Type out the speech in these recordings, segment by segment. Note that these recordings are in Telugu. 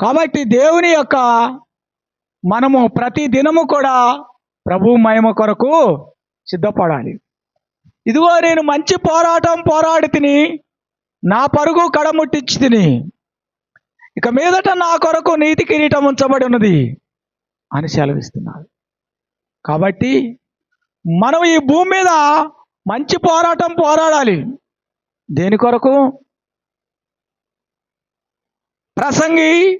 కాబట్టి దేవుని యొక్క మనము ప్రతి దినము కూడా ప్రభు మహిమ కొరకు సిద్ధపడాలి. ఇదిగో నేను మంచి పోరాటం పోరాడి తిని నా పరుగు కడముట్టించి తిని ఇక మీదట నా కొరకు నీతి కిరీటం ఉంచబడి ఉన్నది అని సెలవిస్తున్నాడు. కాబట్టి మనం ఈ భూమి మీద మంచి పోరాటం పోరాడాలి. దేని కొరకు? ప్రసంగి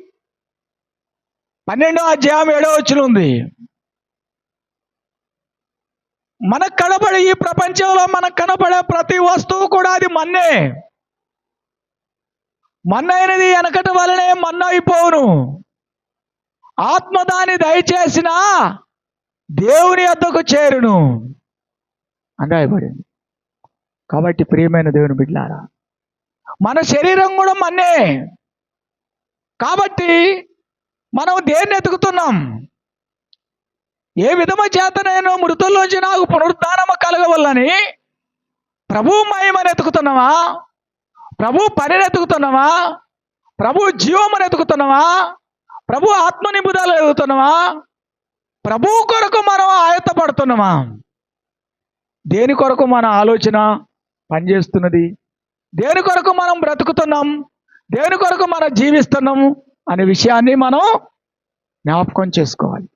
పన్నెండో అధ్యాయం ఏడో వచ్చిన ఉంది. మనకు కనబడే ఈ ప్రపంచంలో మనకు కనబడే ప్రతి వస్తువు కూడా అది మన్నే. మన్నైనది వెనకటి వలనే మన్న అయిపోవును. ఆత్మ దాని దయచేసిన దేవుని వద్దకు చేరును అని రాయబడింది. కాబట్టి ప్రియమైన దేవుని బిడ్డారా మన శరీరం కూడా మన్నే. కాబట్టి మనం దేన్ని ఎతుకుతున్నాం ఏ విధమ చేత నేను మృతుల్లోంచి నాకు పునరుద్ధానము కలగవల్లని ప్రభు మహిమని ఎతుకుతున్నావా ప్రభు పనిని ఎతుకుతున్నావా ప్రభు జీవమని ఎతుకుతున్నావా ప్రభు ఆత్మ నిబుదాలు ఎదుగుతున్నావా? ప్రభు కొరకు మనం ఆయత్తపడుతున్నామా? దేని కొరకు మన ఆలోచన పనిచేస్తున్నది? దేని కొరకు మనం బ్రతుకుతున్నాం? దేని కొరకు మనం జీవిస్తున్నాము అనే విషయాన్ని మనం జ్ఞాపకం చేసుకోవాలి.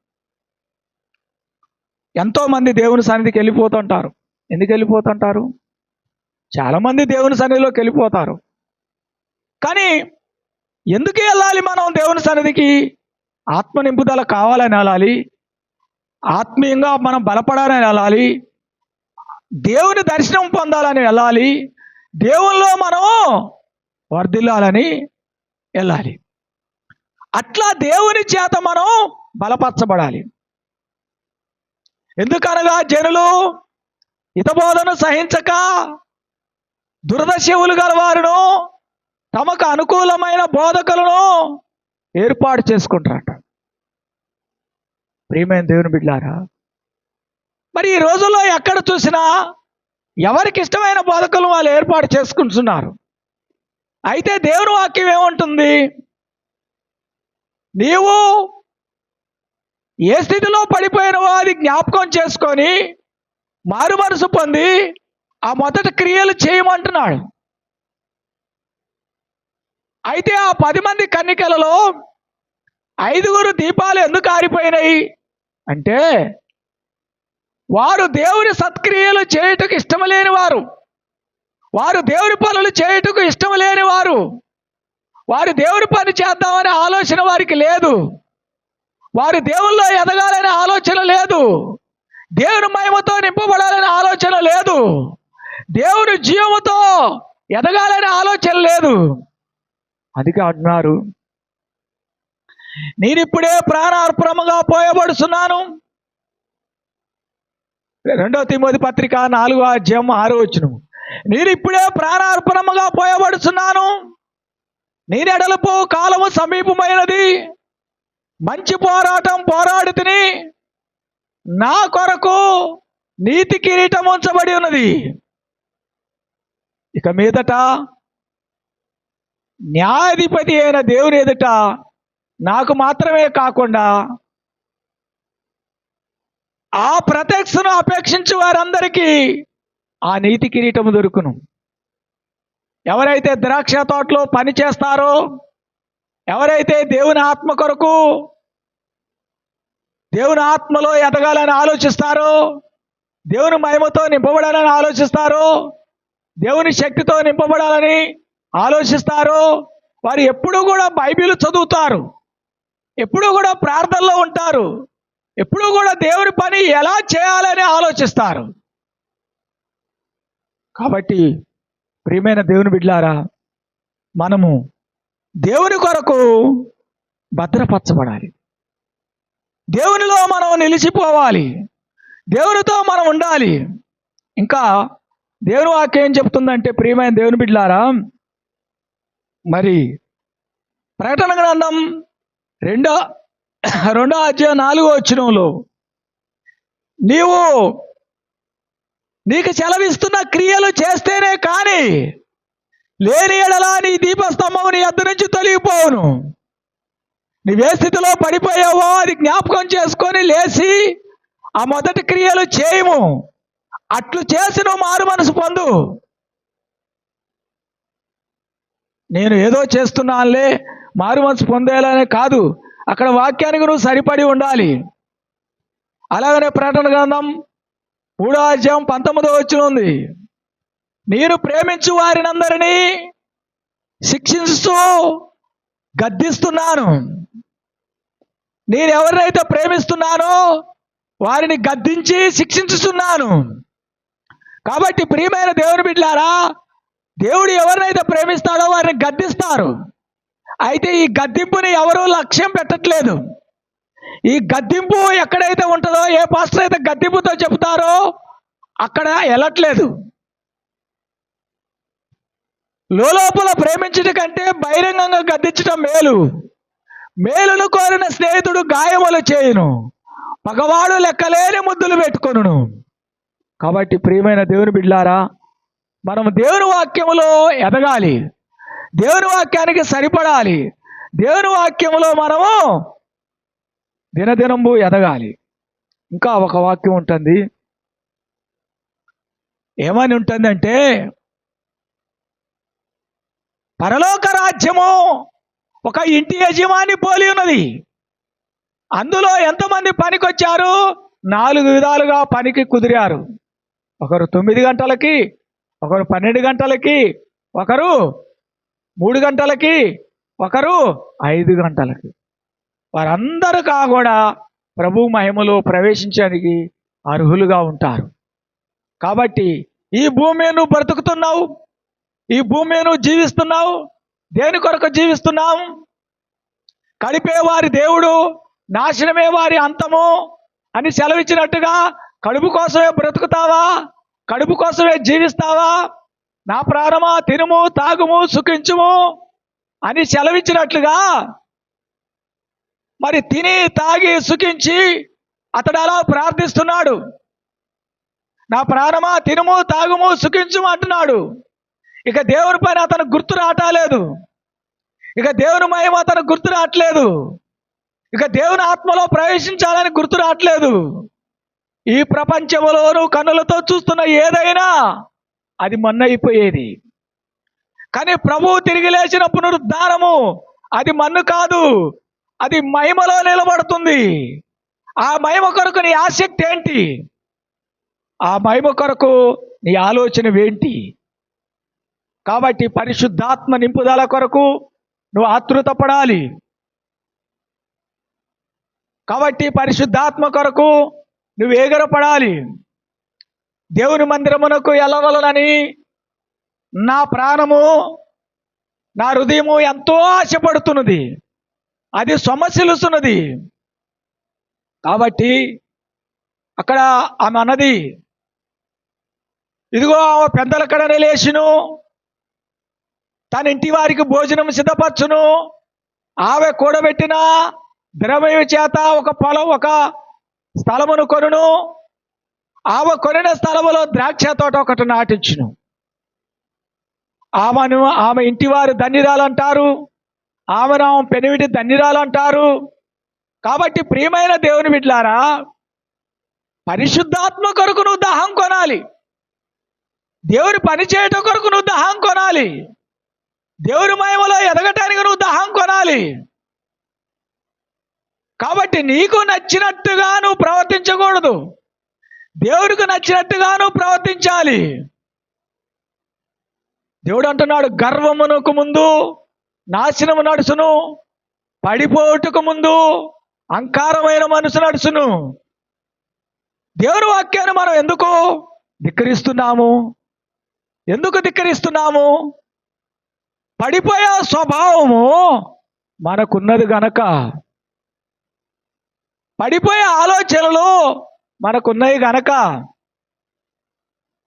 ఎంతోమంది దేవుని సన్నిధికి వెళ్ళిపోతుంటారు. ఎందుకు వెళ్ళిపోతుంటారు? చాలామంది దేవుని సన్నిధిలోకి వెళ్ళిపోతారు. కానీ ఎందుకు వెళ్ళాలి మనం దేవుని సన్నిధికి? ఆత్మ నింపుదల కావాలని వెళ్ళాలి. ఆత్మీయంగా మనం బలపడాలని వెళ్ళాలి. దేవుని దర్శనం పొందాలని వెళ్ళాలి. దేవుల్లో మనం వర్ధిల్లాలని వెళ్ళాలి. అట్లా దేవుని చేత మనం బలపరచబడాలి. ఎందుకనగా జనులు హితబోధను సహించక దురదశవులు గలవారును తమకు అనుకూలమైన బోధకులను ఏర్పాటు చేసుకుంటారట. ప్రియమైన దేవుని బిడ్డారా మరి ఈ రోజుల్లో ఎక్కడ చూసినా ఎవరికి ఇష్టమైన బోధకులు వాళ్ళు ఏర్పాటు చేసుకుంటున్నారు? అయితే దేవుని వాక్యం ఏముంటుంది? నీవు ఏ స్థితిలో పడిపోయినవో అది జ్ఞాపకం చేసుకొని మారు మనసు పొంది ఆ మొదటి క్రియలు చేయమంటున్నాడు. అయితే ఆ పది మంది కన్నికలలో ఐదుగురు దీపాలు ఎందుకు ఆరిపోయినాయి? అంటే వారు దేవుని సత్క్రియలు చేయుటకు ఇష్టం లేని వారు. వారు దేవుని పనులు చేయుటకు ఇష్టం లేని వారు. వారు దేవుని పని చేద్దామనే ఆలోచన వారికి లేదు. వారు దేవుల్లో ఎదగాలనే ఆలోచన లేదు. దేవుని మహిమతో నింపబడాలనే ఆలోచన లేదు. దేవుని జీవముతో ఎదగాలనే ఆలోచన లేదు. అందుకే అంటున్నారు నేనిప్పుడే ప్రాణార్పణముగా పోయబడుతున్నాను రెండో తిమ్మది పత్రిక నాలుగో అధ్యాయం ఆరో వచ్చినము నేను ఇప్పుడే ప్రాణార్పణముగా పోయబడుతున్నాను నేనెడలపు కాలము సమీపమైనది. మంచి పోరాటం పోరాడు తిని నా కొరకు నీతి కిరీటం ఉంచబడి ఉన్నది. ఇక మీదట న్యాయాధిపతి అయిన దేవుని ఎదుట నాకు మాత్రమే కాకుండా ఆ ప్రత్యక్షను అపేక్షించు వారందరికీ ఆ నీతి కిరీటము దొరుకును. ఎవరైతే ద్రాక్ష తోటలో పని చేస్తారో ఎవరైతే దేవుని ఆత్మ కొరకు దేవుని ఆత్మలో ఎదగాలని ఆలోచిస్తారో దేవుని మహిమతో నింపబడాలని ఆలోచిస్తారో దేవుని శక్తితో నింపబడాలని ఆలోచిస్తారో వారు ఎప్పుడూ కూడా బైబిల్ చదువుతారు. ఎప్పుడూ కూడా ప్రార్థనలో ఉంటారు. ఎప్పుడూ కూడా దేవుని పని ఎలా చేయాలని ఆలోచిస్తారు. కాబట్టి ప్రియమైన దేవుని బిడ్లారా మనము దేవుని కొరకు భద్రపరచబడాలి. దేవునిలో మనం నిలిచిపోవాలి. దేవునితో మనం ఉండాలి. ఇంకా దేవుని వాక్యం ఏం చెప్తుందంటే ప్రియమైన దేవుని బిడ్లారా మరి ప్రకటన గ్రంథం రెండో రెండో అధ్యాయం నాలుగో వచ్చినంలో నీవు నీకు సెలవిస్తున్న క్రియలు చేస్తేనే కానీ లేని ఎడలా నీ దీపస్తంభం నీ అద్దు నుంచి తొలగిపోవును. నీవే స్థితిలో పడిపోయావో అది జ్ఞాపకం చేసుకొని లేచి ఆ మొదటి క్రియలు చేయము. అట్లు చేసి నువ్వు మారు మనసు పొందు. నేను ఏదో చేస్తున్నానులే మారు మనసు పొందేలానే కాదు. అక్కడ వాక్యానికి నువ్వు సరిపడి ఉండాలి. అలాగనే ప్రకటన గ్రంథం మూడో అధ్యాయం పంతొమ్మిదో వచ్చిన ఉంది. నేను ప్రేమించు వారినందరినీ శిక్షిస్తూ గద్దిస్తున్నాను. నేను ఎవరినైతే ప్రేమిస్తున్నానో వారిని గద్దించి శిక్షించుతున్నాను. కాబట్టి ప్రియమైన దేవుని బిడ్డారా దేవుడు ఎవరినైతే ప్రేమిస్తాడో వారిని గద్దిస్తారు. అయితే ఈ గద్దింపుని ఎవరూ లక్ష్యం పెట్టట్లేదు. ఈ గద్దింపు ఎక్కడైతే ఉంటుందో ఏ పాస్టర్ అయితే గద్దింపుతో చెబుతారో అక్కడ వెళ్ళట్లేదు లోపల ప్రేమించడం కంటే బహిరంగంగా గద్దించడం మేలు. మేలును కోరిన స్నేహితుడు గాయములు చేయును. పగవాడు లెక్కలేని ముద్దులు పెట్టుకొను కాబట్టి ప్రియమైన దేవుని బిడ్లారా మనం దేవుని వాక్యములో ఎదగాలి. దేవుని వాక్యానికి సరిపడాలి. దేవుని వాక్యములో మనము దినదినంబు ఎదగాలి. ఇంకా ఒక వాక్యం ఉంటుంది. ఏమని ఉంటుందంటే పరలోక రాజ్యము ఒక ఇంటి యజమాని పోలి ఉన్నది. అందులో ఎంతమంది పనికొచ్చారు? నాలుగు విధాలుగా పనికి కుదిరారు. ఒకరు తొమ్మిది గంటలకి ఒకరు పన్నెండు గంటలకి ఒకరు మూడు గంటలకి ఒకరు ఐదు గంటలకి. వారందరూ కూడా ప్రభు మహిమలో ప్రవేశించడానికి అర్హులుగా ఉంటారు. కాబట్టి ఈ భూమి నువ్వు బ్రతుకుతున్నావు ఈ భూమి నువ్వు జీవిస్తున్నావు దేని కొరకు జీవిస్తున్నాం కడిపేవారి దేవుడు నాశనమే వారి అంతము అని సెలవిచ్చినట్టుగా కడుపు కోసమే బ్రతుకుతావా? కడుపు కోసమే జీవిస్తావా? నా ప్రాణమా తినుము తాగుము సుఖించుము అని సెలవిచ్చినట్లుగా మరి తిని తాగి సుఖించి అతడు అలా ప్రార్థిస్తున్నాడు. నా ప్రాణమా తినుము తాగుము సుఖించుము అంటున్నాడు. ఇక దేవుని పైన అతను గుర్తు రావటాలేదు. ఇక దేవుని మహిమ అతను గుర్తు రావట్లేదు. ఇక దేవుని ఆత్మలో ప్రవేశించాలని గుర్తు రావట్లేదు. ఈ ప్రపంచంలోను కన్నులతో చూస్తున్న ఏదైనా అది మన్నైపోయేది. కానీ ప్రభువు తిరిగి లేచిన పునరుద్ధారము అది మన్ను కాదు. అది మహిమలో నిలబడుతుంది. ఆ మహిమ కొరకు నీ ఆసక్తి ఏంటి? ఆ మహిమ కొరకు నీ ఆలోచన ఏంటి? కాబట్టి పరిశుద్ధాత్మ నింపుదల కొరకు నువ్వు ఆతృత పడాలి. కాబట్టి పరిశుద్ధాత్మ కొరకు నువ్వు ఎగరపడాలి దేవుని మందిరమునకు వెళ్ళవలనని నా ప్రాణము నా హృదయము ఎంతో ఆశపడుతున్నది. అది సమస్యలుస్తున్నది. కాబట్టి అక్కడ ఆమె అన్నది ఇదిగో ఆమె పెద్దల కడనే తన ఇంటి వారికి భోజనం సిద్ధపరచును ఆమె కూడబెట్టిన ద్రవ్య చేత ఒక పొలం ఒక స్థలమును కొనును ఆమె కొనిన స్థలములో ద్రాక్ష తోట ఒకటి నాటించును. ఆమెను ఆమె ఇంటి వారు ధన్యురాలు అంటారు ఆమెను పెనివిటి ధన్యురాలు అంటారు కాబట్టి ప్రియమైన దేవుని బిడ్లారా పరిశుద్ధాత్మ కొరకు నువ్వు దహం కొనాలి. దేవుని పని చేయటం కొరకు నువ్వు దహం కొనాలి. దేవుని మహిమలో ఎదగటానికి నువ్వు దహం కొనాలి. కాబట్టి నీకు నచ్చినట్టుగా నువ్వు ప్రవర్తించకూడదు. దేవుడికి నచ్చినట్టుగా నువ్వు ప్రవర్తించాలి. దేవుడు అంటున్నాడు గర్వమునకు ముందు నాశనము నడుచును. పడిపోటుకు ముందు అంకారమైన మనసు నడుచును. దేవుని వాక్యాన్ని మనం ఎందుకు ధిక్కరిస్తున్నాము? ఎందుకు ధిక్కరిస్తున్నాము? పడిపోయే స్వభావము మనకున్నది గనక. పడిపోయే ఆలోచనలు మనకున్నాయి గనక.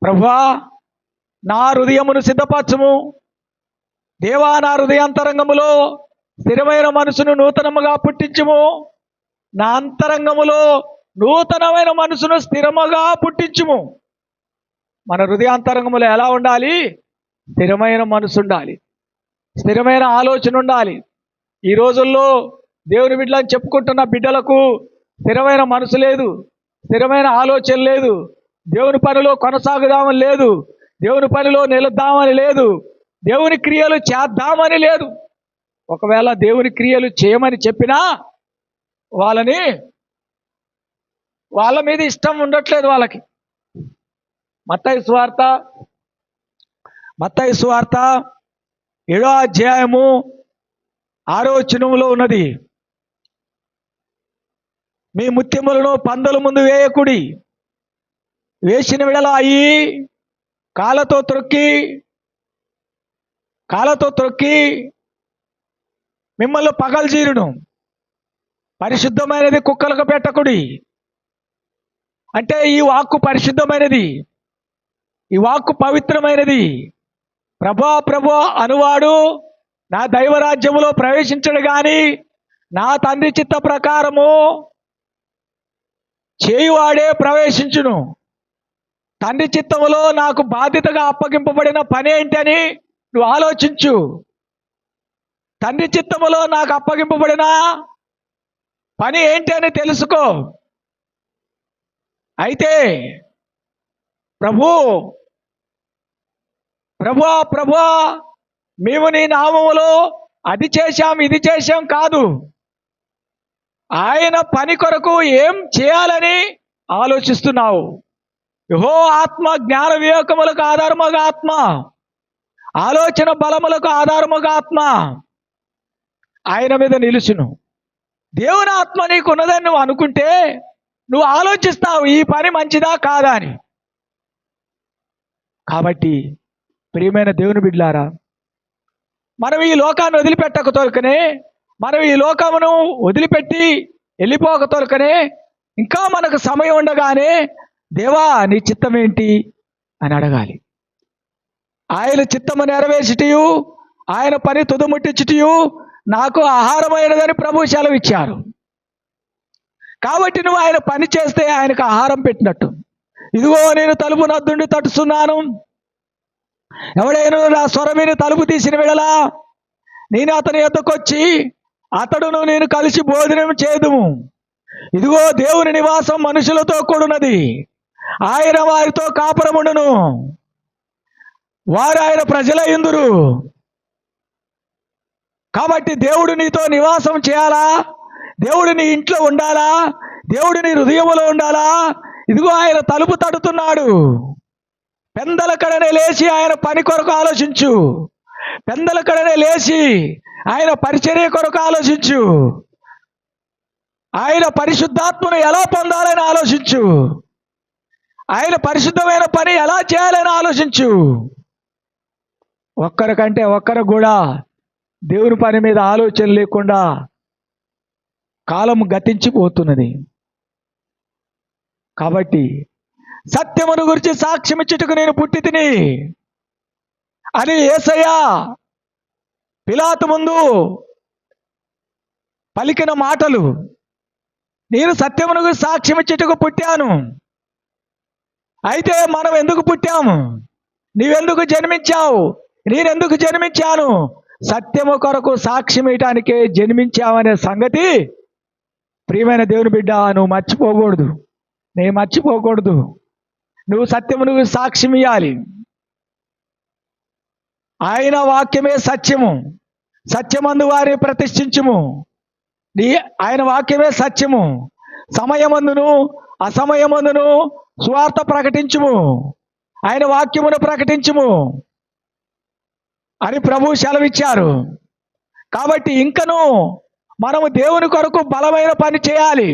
ప్రభా నా హృదయమును సిద్ధపరచము. దేవా నా హృదయాంతరంగములో స్థిరమైన మనసును నూతనముగా పుట్టించుము. నా అంతరంగములో నూతనమైన మనసును స్థిరముగా పుట్టించుము. మన హృదయాంతరంగములో ఎలా ఉండాలి? స్థిరమైన మనసు ఉండాలి. స్థిరమైన ఆలోచన ఉండాలి. ఈ రోజుల్లో దేవుని బిడ్డలని చెప్పుకుంటున్న బిడ్డలకు స్థిరమైన మనసు లేదు స్థిరమైన ఆలోచన లేదు. దేవుని పనిలో కొనసాగుదామని లేదు దేవుని పనిలో నిలుద్దామని లేదు. దేవుని క్రియలు చేద్దామని లేదు. ఒకవేళ దేవుని క్రియలు చేయమని చెప్పినా వాళ్ళని వాళ్ళ మీద ఇష్టం ఉండట్లేదు వాళ్ళకి. మత్తయి సువార్త మత్తయి సువార్త ఏడో అధ్యాయము ఆరో చినుములో ఉన్నది. మీ ముత్యములను పందల ముందు వేయకుడి వేసిన విడల అయ్యి కాళ్ళతో త్రొక్కి కాళ్ళతో తొక్కి మిమ్మల్ని పగల్జీరును పరిశుద్ధమైనది కుక్కలకు పెట్టకుడి. అంటే ఈ వాక్కు పరిశుద్ధమైనది. ఈ వాక్కు పవిత్రమైనది. ప్రభా ప్రభా అనువాడు నా దైవరాజ్యములో ప్రవేశించడు గాని నా తండ్రి చిత్త ప్రకారము చేయువాడే ప్రవేశించును. తండ్రి చిత్తములో నాకు బాధ్యతగా అప్పగింపబడిన పని ఏంటని నువ్వు ఆలోచించు. తండ్రి చిత్తములో నాకు అప్పగింపబడిన పని ఏంటి అని తెలుసుకో. అయితే ప్రభు ప్రభు ప్రభు మేము నీ నామములో అది చేశాం ఇది చేశాం కాదు. ఆయన పని కొరకు ఏం చేయాలని ఆలోచిస్తున్నావు? యహో ఆత్మ జ్ఞాన వివేకములకు ఆధారముగా ఆత్మ. ఆలోచన బలములకు ఆధారముగా ఆత్మ ఆయన మీద నిలుచును. దేవుని ఆత్మ నీకు ఉన్నదని నువ్వు అనుకుంటే నువ్వు ఆలోచిస్తావు ఈ పని మంచిదా కాదా అని. కాబట్టి ప్రియమైన దేవుని బిడ్లారా మనం ఈ లోకాన్ని వదిలిపెట్టక తొలకనే మనం ఈ లోకమును వదిలిపెట్టి వెళ్ళిపోక తొలకనే ఇంకా మనకు సమయం ఉండగానే దేవా నీ చిత్తం ఏంటి అని అడగాలి. ఆయన చిత్తము నెరవేర్చిటియు ఆయన పని తుదుముట్టించుటియు నాకు ఆహారమైనదని ప్రభు సెలవిచ్చారు. కాబట్టి నువ్వు ఆయన పని చేస్తే ఆయనకు ఆహారం పెట్టినట్టు. ఇదిగో నేను తలుపు నద్దుండి తట్టుస్తున్నాను ఎవడైనా నా స్వరమిని తలుపు తీసిన విడలా నేను అతని ఎద్దకొచ్చి అతడును నేను కలిసి భోజనం చేదుము. ఇదిగో దేవుని నివాసం మనుషులతో కూడున్నది. ఆయన వారితో కాపురముండును. వారు ఆయన ప్రజల ఎందురు? కాబట్టి దేవుడు నీతో నివాసం చేయాలా? దేవుడు నీ ఇంట్లో ఉండాలా? దేవుడు నీ హృదయంలో ఉండాలా? ఇదిగో ఆయన తలుపు తడుతున్నాడు. పెందల కడనే లేచి ఆయన పని కొరకు ఆలోచించు. పెందల కడనే లేచి ఆయన పరిచర్య కొరకు ఆలోచించు. ఆయన పరిశుద్ధాత్మను ఎలా పొందాలని ఆలోచించు. ఆయన పరిశుద్ధమైన పని ఎలా చేయాలని ఆలోచించు. ఒక్కరికంటే ఒక్కరు కూడా దేవుని పని మీద ఆలోచన లేకుండా కాలం గతించిపోతున్నది. కాబట్టి సత్యమును గురించి సాక్ష్యం ఇచ్చుటకు నేను పుట్టి తిని అని ఏసయ్యా పిలాతు ముందు పలికిన మాటలు నేను సత్యమును గురించి సాక్ష్యం ఇచ్చుటకు పుట్టాను. అయితే మనం ఎందుకు పుట్టాము? నీవెందుకు జన్మించావు? నేనెందుకు జన్మించాను? సత్యము కొరకు సాక్ష్యం ఇయటానికే జన్మించావనే సంగతి ప్రియమైన దేవుని బిడ్డ నువ్వు మర్చిపోకూడదు. నేను మర్చిపోకూడదు. నువ్వు సత్యమును సాక్ష్యం ఇవ్వాలి ఆయన వాక్యమే సత్యము. సత్యమందు వారిని ప్రతిష్ఠించుము. నీ ఆయన వాక్యమే సత్యము. సమయమందును అసమయమందును స్వార్థ ప్రకటించుము. ఆయన వాక్యమును ప్రకటించుము. అని ప్రభు సెలవిచ్చారు. కాబట్టి ఇంకను మనము దేవుని కొరకు బలమైన పని చేయాలి.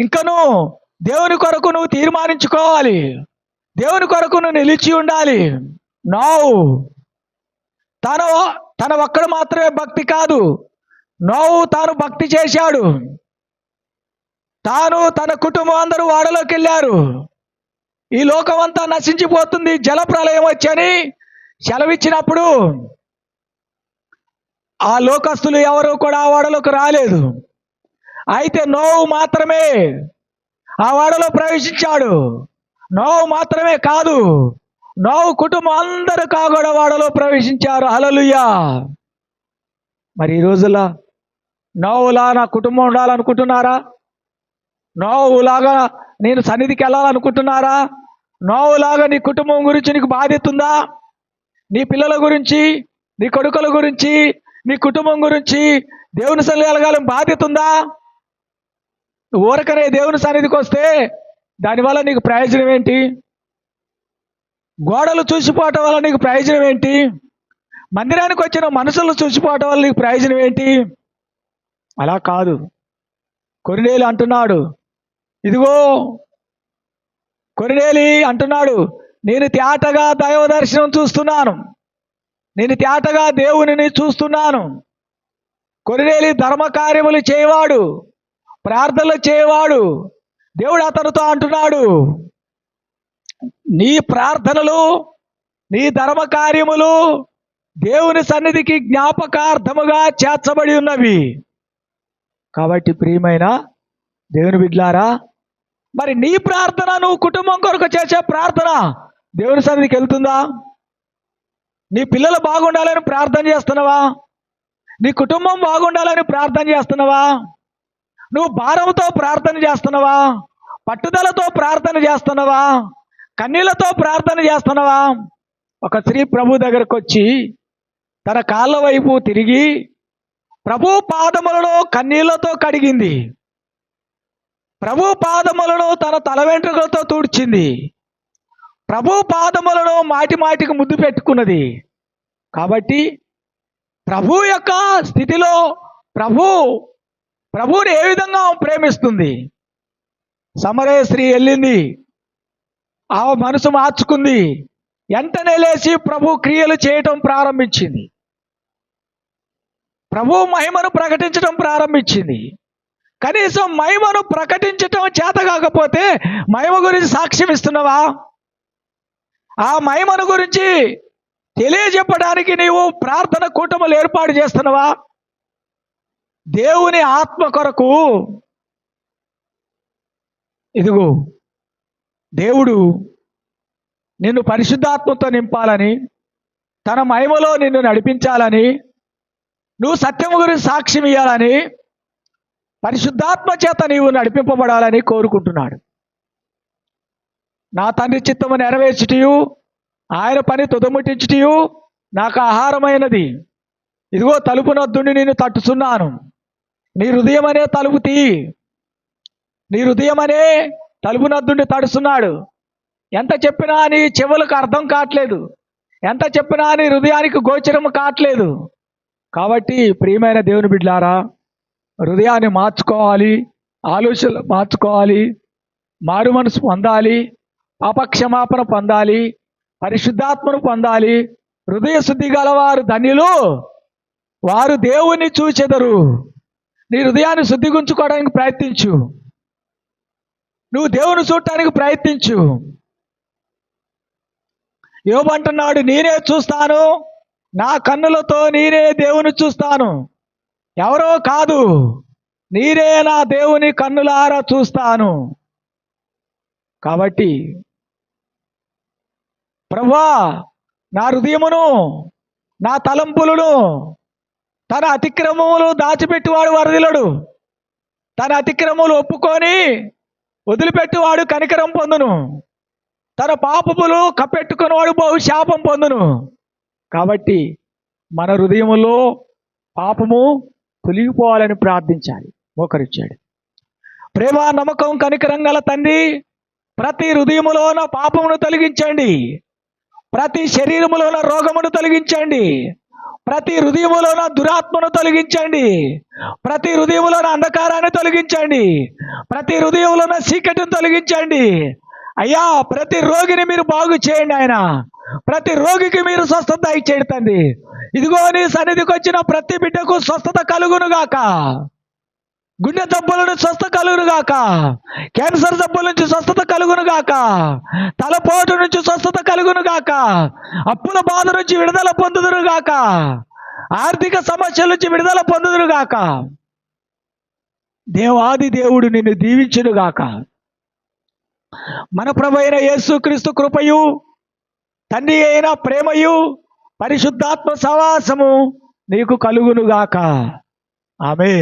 ఇంకను దేవుని కొరకు నువ్వు తీర్మానించుకోవాలి. దేవుని కొరకు నువ్వు నిలిచి ఉండాలి. నో. తన తన ఒక్కడు మాత్రమే భక్తి కాదు. నోవు తాను భక్తి చేశాడు. తాను తన కుటుంబం అందరూ వాడలోకి వెళ్ళారు ఈ లోకం అంతా నశించిపోతుంది. జల ప్రళయం వచ్చని సెలవిచ్చినప్పుడు ఆ లోకస్తులు ఎవరు కూడా ఆ వాడలోకి రాలేదు. అయితే నోవు మాత్రమే ఆ వాడలో ప్రవేశించాడు. నోవు మాత్రమే కాదు నోవు కుటుంబం అందరూ కాగడవాడలో ప్రవేశించారు. హలలుయా మరి ఈ రోజుల్లో నోవులా నా కుటుంబం ఉండాలనుకుంటున్నారా? నోవులాగా నేను సన్నిధికి వెళ్ళాలనుకుంటున్నారా? నోవులాగా నీ కుటుంబం గురించి నీకు బాధ్యత ఉందా? నీ పిల్లల గురించి నీ కొడుకుల గురించి నీ కుటుంబం గురించి దేవుని సన్నిధి కలగాలని బాధ్యత ఉందా? ఊరకనే దేవుని సన్నిధికి వస్తే దానివల్ల నీకు ప్రయోజనం ఏంటి? గోడలు చూసిపోవటం వల్ల నీకు ప్రయోజనం ఏంటి? మందిరానికి వచ్చిన మనుషులు చూసిపోవటం వల్ల నీకు ప్రయోజనం ఏంటి? అలా కాదు. కొరినేలు అంటున్నాడు. ఇదిగో కొరినేలి అంటున్నాడు. నేను తేటగా దైవ దర్శనం చూస్తున్నాను. నేను తేటగా దేవునిని చూస్తున్నాను. కొరినేలి ధర్మకార్యములు చేయవాడు ప్రార్థనలు చేయవాడు దేవుడు అతనితో అంటున్నాడు నీ ప్రార్థనలు నీ ధర్మకార్యములు దేవుని సన్నిధికి జ్ఞాపకార్థముగా చేర్చబడి ఉన్నవి. కాబట్టి ప్రియమైన దేవుని బిడ్లారా మరి నీ ప్రార్థన నువ్వు కుటుంబం కొరకు చేసే ప్రార్థన దేవుని సన్నిధికి వెళ్తుందా? నీ పిల్లలు బాగుండాలని ప్రార్థన చేస్తున్నావా? నీ కుటుంబం బాగుండాలని ప్రార్థన చేస్తున్నావా? నువ్వు భారంతో ప్రార్థన చేస్తున్నావా? పట్టుదలతో ప్రార్థన చేస్తున్నావా? కన్నీళ్ళతో ప్రార్థన చేస్తున్నావా? ఒక స్త్రీ ప్రభు దగ్గరకు వచ్చి తన కాళ్ళ వైపు తిరిగి ప్రభు పాదములను కన్నీళ్ళతో కడిగింది. ప్రభు పాదములను తన తల వెంట్రుకలతో తుడిచింది. ప్రభు పాదములను మాటి మాటికి ముద్దు పెట్టుకున్నది. కాబట్టి ప్రభు యొక్క స్థితిలో ప్రభు ప్రభువుని ఏ విధంగా ఆమె ప్రేమిస్తుంది? సమరే స్త్రీ వెళ్ళింది. ఆ మనసు మార్చుకుంది. వెంటనే లేచి ప్రభు క్రియలు చేయటం ప్రారంభించింది. ప్రభు మహిమను ప్రకటించడం ప్రారంభించింది. కనీసం మహిమను ప్రకటించటం చేత కాకపోతే మహిమ గురించి సాక్ష్యం ఇస్తున్నావా? ఆ మహిమను గురించి తెలియజెప్పడానికి నీవు ప్రార్థన కూటములు ఏర్పాటు చేస్తున్నావా? దేవుని ఆత్మ కొరకు ఇదిగో దేవుడు నిన్ను పరిశుద్ధాత్మతో నింపాలని తన మహిమలో నిన్ను నడిపించాలని నువ్వు సత్యము గురించి సాక్ష్యం ఇవ్వాలని పరిశుద్ధాత్మ చేత నీవు నడిపింపబడాలని కోరుకుంటున్నాడు. నా తండ్రి చిత్తము నెరవేర్చుటయు ఆయన పని తుదముట్టించుటయు నాకు ఆహారమైనది. ఇదిగో తలుపు నద్దుని నేను తట్టుచున్నాను. నీ హృదయం అనే తలుపు తీ. నీ హృదయం అనే తలుపు నద్దుని తడుస్తున్నాడు. ఎంత చెప్పినా నీ చెవులకు అర్థం కావట్లేదు. ఎంత చెప్పినా నీ హృదయానికి గోచరం కావట్లేదు. కాబట్టి ప్రియమైన దేవుని బిడ్లారా హృదయాన్ని మార్చుకోవాలి ఆలోచనలు మార్చుకోవాలి మారు మనసు పొందాలి అపక్షమాపణ పొందాలి పరిశుద్ధాత్మను పొందాలి హృదయ శుద్ధి గలవారు ధన్యులు. వారు దేవుణ్ణి చూచెదరు. నీ హృదయాన్ని శుద్ధిగుంచుకోవడానికి ప్రయత్నించు. నువ్వు దేవుని చూడటానికి ప్రయత్నించు. ఏమంటున్నాడు నేనే చూస్తాను. నా కన్నులతో నేనే దేవుని చూస్తాను. ఎవరో కాదు. నీరే నా దేవుని కన్నులారా చూస్తాను. కాబట్టి ప్రభా నా హృదయమును నా తలంపులను తన అతిక్రమములు దాచిపెట్టువాడు వరదిలడు. తన అతిక్రమములు ఒప్పుకొని వదిలిపెట్టువాడు కనికరం పొందును. తన పాపములు కప్పెట్టుకున్నవాడు బహు శాపం పొందును. కాబట్టి మన హృదయములో పాపము తొలగిపోవాలని ప్రార్థించాలి. మోకరిచ్చాడు ప్రేమ నమ్మకం కనికరం గల తండ్రి ప్రతి హృదయములోన పాపమును తొలగించండి. ప్రతి శరీరములోన రోగమును తొలగించండి. ప్రతి హృదయములోన దురాత్మను తొలగించండి. ప్రతి హృదయములోన అంధకారాన్ని తొలగించండి. ప్రతి హృదయంలోన చీకటిని తొలగించండి. అయ్యా ప్రతి రోగిని మీరు బాగు చేయండి ఆయన. ప్రతి రోగికి మీరు స్వస్థత ఇచ్చేయండి ఇదిగో నీ సన్నిధికి వచ్చిన ప్రతి బిడ్డకు స్వస్థత కలుగును గాక గుండె జబ్బుల నుంచి స్వస్థ కలుగును గాక. క్యాన్సర్ జబ్బుల నుంచి స్వస్థత కలుగును గాక. తలపోటు నుంచి స్వస్థత కలుగును గాక. అప్పుల బాధ నుంచి విడుదల పొందుదురుగాక ఆర్థిక సమస్యల నుంచి విడుదల పొందుదురుగాక దేవాది దేవుడు నిన్ను దీవించునుగాక మన ప్రభు అయిన యేసుక్రీస్తు కృపయు తండ్రి అయిన ప్రేమయు పరిశుద్ధాత్మ సవాసము నీకు కలుగునుగాక ఆమె